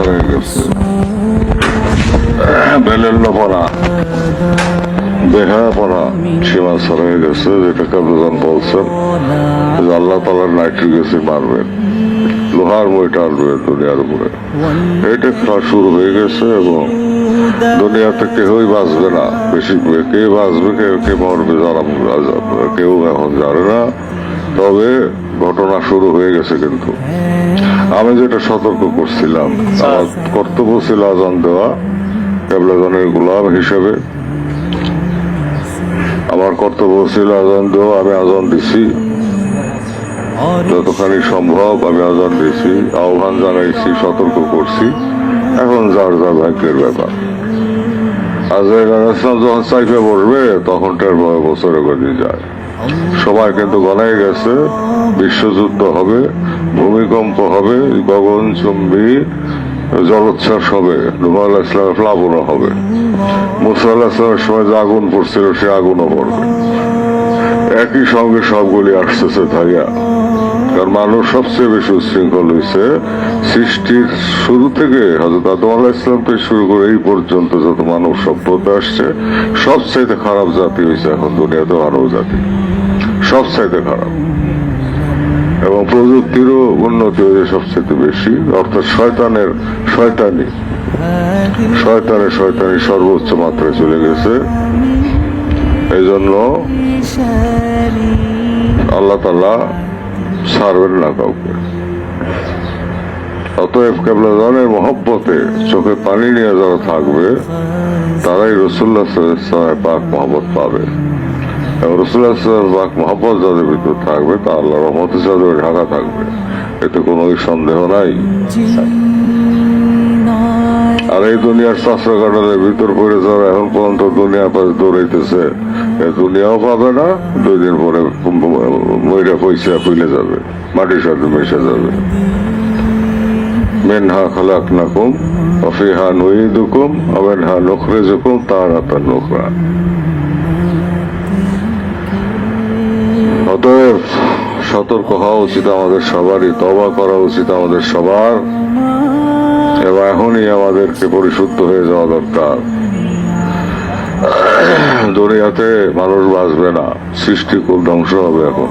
ছড়িয়ে গেছে। বেলেল্লপনা বেহায়াপনা সীমা ছড়িয়ে গেছে, যেটা কাবুজান বলছেন। আল্লাহ তালার নাইট্রিক মারবেন, লোহার মই টানবে দুনিয়ার উপরে। এটা খেলা শুরু হয়ে গেছে এবং দুনিয়াতে কেউই বাঁচবে না। বেশি কে বাঁচবে কে কে মরবে, যারা কেউ এখন জানে না, তবে ঘটনা শুরু হয়ে গেছে কিন্তু। আমি যেটা সতর্ক করছিলাম আমার কর্তব্য ছিল আজান দেওয়া কেবলাজনের গোলাম হিসেবে। আমার কর্তব্য ছিল আজান দেওয়া আমি আজান দিছি। যতখানি সম্ভব আমি আজান দিয়েছি আহ্বান জানাইছি সতর্ক করছি। এখন যার যা ভাগ্যের ব্যাপার। আজরাইল আলাইহিস যখন সাইফে পড়বে তখন টের বয় বছরে গতি যায়। সময় কিন্তু গলায় গেছে, বিশ্বযুদ্ধ হবে, ভূমিকম্প হবে গগনচুম্বী জলোচ্ছ্বাস হবে নুমা ইসলামের প্লাবনও হবে। মুসা আল্লাহ ইসলামের সময় যে আগুন পড়ছিল, সে আগুনও পড়বে। একই সঙ্গে সবগুলি আসতেছে থাইয়া কারণ মানুষ সবচেয়ে বেশি উশৃঙ্খল হয়েছে সৃষ্টির শুরু থেকে হজরত আদম আল্লাহ ইসলাম থেকে শুরু করে এই পর্যন্ত যত মানব সভ্যতা আসছে, সবচাইতে খারাপ জাতি হয়েছে এখন দুনিয়াতে মানব জাতি। সবচাইতে খারাপ। এবং প্রযুক্তিরও উন্নতি হয়েছে সবচেয়ে বেশি, অর্থাৎ শয়তানের শয়তানি। শয়তানের শয়তানি সর্বোচ্চ মাত্রায় চলে গেছে। জন্য আল্লাহ তালা ছাড়বেন না কাউকে। অতএব কেবলাজনের মহব্বতে চোখে পানি নিয়ে যারা থাকবে, তারাই রসুল্লাহ সাল্লামের পাক মহব্বত পাবে। এবং রসুল্লাহ সাল্লামের মহব্বত যাদের ভিতর থাকবে, তা আল্লাহ রহমতে যাদের ঢাকা থাকবে। এতে কোনো সন্দেহ নাই। আর এই দুনিয়ার শাস্ত্র কাটালের ভিতর পড়ে যারা এখন পর্যন্ত দুনিয়ার পাশে দৌড়াইতেছে দুনিয়াও পাবে না, দুই দিন পরে ময়রা পয়সা ফুলে যাবে, মাটির সাথে মিশে যাবে। মেনহা খালাক নাকুম অফিহা নুইদুকুম অমেনহা নখরেজুকুম তার আতার নখরা অতএব সতর্ক হওয়া উচিত আমাদের সবারই তবা করা উচিত আমাদের সবার। এবং এখনই আমাদেরকে পরিশুদ্ধ হয়ে যাওয়া দরকার। দুনিয়াতে মানুষ বাঁচবে না, সৃষ্টিকুল ধ্বংস হবে এখন।